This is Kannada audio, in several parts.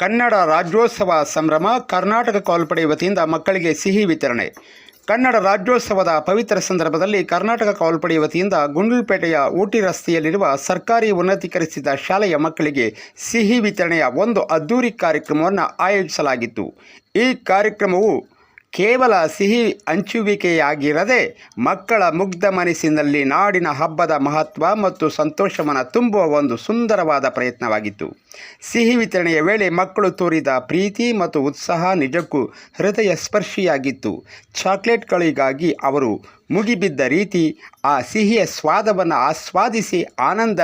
ಕನ್ನಡ ರಾಜ್ಯೋತ್ಸವ ಸಂಭ್ರಮ ಕರ್ನಾಟಕ ಕಾಲ್ಪಡೆ ವತಿಯಿಂದ ಮಕ್ಕಳಿಗೆ ಸಿಹಿ ವಿತರಣೆ. ಕನ್ನಡ ರಾಜ್ಯೋತ್ಸವದ ಪವಿತ್ರ ಸಂದರ್ಭದಲ್ಲಿ ಕರ್ನಾಟಕ ಕಾಲ್ಪಡೆ ವತಿಯಿಂದ ಗುಂಡ್ಲುಪೇಟೆಯ ಊಟಿ ರಸ್ತೆಯಲ್ಲಿರುವ ಸರ್ಕಾರಿ ಉನ್ನತೀಕರಿಸಿದ ಶಾಲೆಯ ಮಕ್ಕಳಿಗೆ ಸಿಹಿ ವಿತರಣೆಯ ಒಂದು ಅದ್ದೂರಿ ಕಾರ್ಯಕ್ರಮವನ್ನು ಆಯೋಜಿಸಲಾಗಿತ್ತು. ಈ ಕಾರ್ಯಕ್ರಮವು ಕೇವಲ ಸಿಹಿ ಹಂಚುವಿಕೆಯಾಗಿರದೆ ಮಕ್ಕಳ ಮುಗ್ಧ ಮನಸ್ಸಿನಲ್ಲಿ ನಾಡಿನ ಹಬ್ಬದ ಮಹತ್ವ ಮತ್ತು ಸಂತೋಷವನ್ನು ತುಂಬುವ ಒಂದು ಸುಂದರವಾದ ಪ್ರಯತ್ನವಾಗಿತ್ತು. ಸಿಹಿ ವಿತರಣೆಯ ವೇಳೆ ಮಕ್ಕಳು ತೋರಿದ ಪ್ರೀತಿ ಮತ್ತು ಉತ್ಸಾಹ ನಿಜಕ್ಕೂ ಹೃದಯ ಸ್ಪರ್ಶಿಯಾಗಿತ್ತು ಚಾಕ್ಲೇಟ್ಗಳಿಗಾಗಿ ಅವರು ಮುಗಿಬಿದ್ದ ರೀತಿ ಆ ಸಿಹಿಯ ಸ್ವಾದವನ್ನು ಆಸ್ವಾದಿಸಿ ಆನಂದ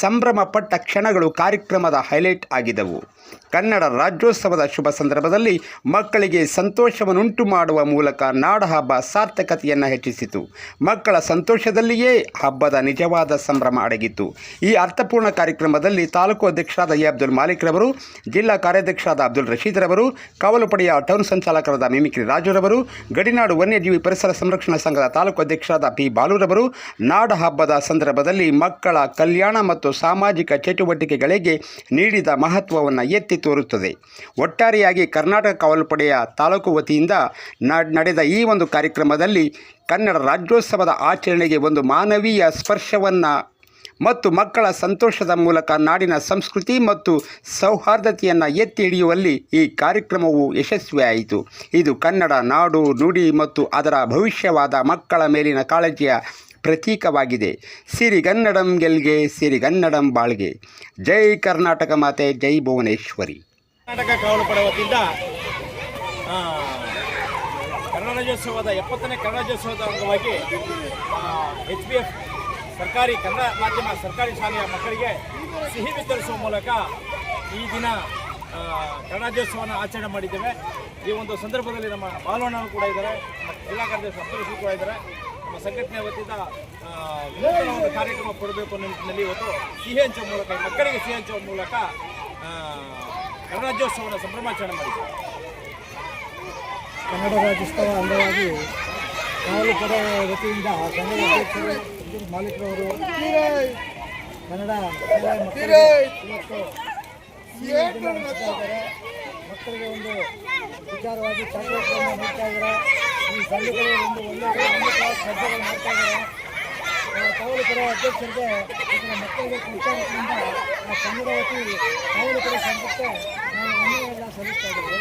ಸಂಭ್ರಮಪಟ್ಟ ಕ್ಷಣಗಳು ಕಾರ್ಯಕ್ರಮದ ಹೈಲೈಟ್ ಆಗಿದ್ದವು ಕನ್ನಡ ರಾಜ್ಯೋತ್ಸವದ ಶುಭ ಸಂದರ್ಭದಲ್ಲಿ ಮಕ್ಕಳಿಗೆ ಸಂತೋಷವನ್ನುಂಟು ಮಾಡುವ ಮೂಲಕ ನಾಡಹಬ್ಬ ಸಾರ್ಥಕತೆಯನ್ನು ಹೆಚ್ಚಿಸಿತು. ಮಕ್ಕಳ ಸಂತೋಷದಲ್ಲಿಯೇ ಹಬ್ಬದ ನಿಜವಾದ ಸಂಭ್ರಮ ಅಡಗಿತ್ತು. ಈ ಅರ್ಥಪೂರ್ಣ ಕಾರ್ಯಕ್ರಮದಲ್ಲಿ ತಾಲೂಕು ಅಧ್ಯಕ್ಷರಾದ ಎ. ಅಬ್ದುಲ್ ಮಾಲಿಕ್ ರವರು, ಜಿಲ್ಲಾ ಕಾರ್ಯಾಧ್ಯಕ್ಷರಾದ ಅಬ್ದುಲ್ ರಶೀದ್ ರವರು, ಕಾವಲು ಪಡೆಯ ಟೌನ್ ಸಂಚಾಲಕರಾದ ಮಿಮಿಕ್ರಿ ರಾಜುರವರು ಗಡಿನಾಡು ವನ್ಯಜೀವಿ ಪರಿಸರ ಸಂರಕ್ಷಣಾ ಸಂಘದ ತಾಲೂಕು ಅಧ್ಯಕ್ಷರಾದ ಪಿ ಬಾಲುರವರು ನಾಡ ಹಬ್ಬದ ಸಂದರ್ಭದಲ್ಲಿ ಮಕ್ಕಳ ಕಲ್ಯಾಣ ಮತ್ತು ಸಾಮಾಜಿಕ ಚಟುವಟಿಕೆಗಳಿಗೆ ನೀಡಿದ ಮಹತ್ವವನ್ನು ಎತ್ತಿ ತೋರುತ್ತದೆ. ಒಟ್ಟಾರೆಯಾಗಿ ಕರ್ನಾಟಕ ಕಾವಲು ಪಡೆಯ ತಾಲೂಕು ವತಿಯಿಂದ ನಡೆದ ಈ ಒಂದು ಕಾರ್ಯಕ್ರಮದಲ್ಲಿ ಕನ್ನಡ ರಾಜ್ಯೋತ್ಸವದ ಆಚರಣೆಗೆ ಒಂದು ಮಾನವೀಯ ಸ್ಪರ್ಶವನ್ನು ಮತ್ತು ಮಕ್ಕಳ ಸಂತೋಷದ ಮೂಲಕ ನಾಡಿನ ಸಂಸ್ಕೃತಿ ಮತ್ತು ಸೌಹಾರ್ದತೆಯನ್ನು ಎತ್ತಿ ಹಿಡಿಯುವಲ್ಲಿ ಈ ಕಾರ್ಯಕ್ರಮವು ಯಶಸ್ವಿಯಾಯಿತು. ಇದು ಕನ್ನಡ ನಾಡು ನುಡಿ ಮತ್ತು ಅದರ ಭವಿಷ್ಯವಾದ ಮಕ್ಕಳ ಮೇಲಿನ ಕಾಳಜಿಯ ಪ್ರತೀಕವಾಗಿದೆ. ಸಿರಿಗನ್ನಡಂ ಗೆಲ್ಗೆ ಸಿರಿಗನ್ನಡಂ ಬಾಳ್ಗೆ. ಜೈ ಕರ್ನಾಟಕ ಮಾತೆ ಜೈ ಭುವನೇಶ್ವರಿ. ಕರ್ನಾಟಕ ಕಾವಲು ಪಡೆ ವತಿಯಿಂದ ಆ, ಕನ್ನಡ ರಾಜ್ಯೋತ್ಸವದ ಎಪ್ಪತ್ತನೇ ಕನ್ನಡ ರಾಜ್ಯೋತ್ಸವದ ಅಂಗವಾಗಿ ಎಚ್ ಬಿ ಎಫ್ ಸರ್ಕಾರಿ ಕನ್ನಡ ಮಾಧ್ಯಮ, ಸರ್ಕಾರಿ ಶಾಲೆಯ ಮಕ್ಕಳಿಗೆ ಸಿಹಿ ವಿತರಿಸುವ ಮೂಲಕ ಈ ದಿನ ಗಣರಾಜ್ಯೋತ್ಸವನ ಆಚರಣೆ ಮಾಡಿದ್ದೇವೆ. ಈ ಒಂದು ಸಂದರ್ಭದಲ್ಲಿ ನಮ್ಮ ಬಾಲವಣ್ಣರು ಕೂಡ ಇದ್ದಾರೆ ಜಿಲ್ಲಾ ಕಾರ್ಯದರ್ಶಿ ಅಬ್ದುಲ್ ಕೂಡ ಇದ್ದಾರೆ. ನಮ್ಮ ಸಂಘಟನೆ ವತಿಯಿಂದ ಒಂದು ಕಾರ್ಯಕ್ರಮ ಕೊಡಬೇಕು ಅನ್ನೋ ನಿಟ್ಟಿನಲ್ಲಿ ಇವತ್ತು ಸಿಹಿ ಹಂಚುವ ಮೂಲಕ ಮಕ್ಕಳಿಗೆ ಸಿಹಿ ಹಂಚುವ ಮೂಲಕ ಗಣರಾಜ್ಯೋತ್ಸವನ ಸಂಭ್ರಮಾಚರಣೆ ಮಾಡಿದ್ದೇವೆ. ಕನ್ನಡ ರಾಜ್ಯೋತ್ಸವ ಅಂಗವಾಗಿ ಪಡೆ ವತಿಯಿಂದ ಕನ್ನಡ ಅಧ್ಯಕ್ಷರು ಮಾಲಿಕ್ರವರು, ಕನ್ನಡ ಇವತ್ತು ಸಿಹಿ ಇದ್ದಾರೆ. ಮಕ್ಕಳಿಗೆ ಒಂದು ವಿಚಾರವಾಗಿ ಚಾಕ್ಲೇಟ್ಗಳನ್ನು ಮಾಡ್ತಾ ಇದ್ದಾರೆ. ಈ ಸಂಘಗಳು ಒಂದು ಒಳ್ಳೆಯ ಸ್ಪರ್ಧೆಗಳು ಮಾಡ್ತಾ ಇದ್ದಾರೆ. ಪಡೆ ಅಧ್ಯಕ್ಷರಿಗೆ ಮಕ್ಕಳಿಗೆ ಕೃತಜ್ಞತೆಯಿಂದ ಆ ಸಂಘದ ವತಿ ಪಡೆ ಸಂಘಕ್ಕೆ ನಾವು ವಂದನೆಗಳನ್ನ ಸಲ್ಲಿಸ್ತಾ ಇದ್ದೇವೆ.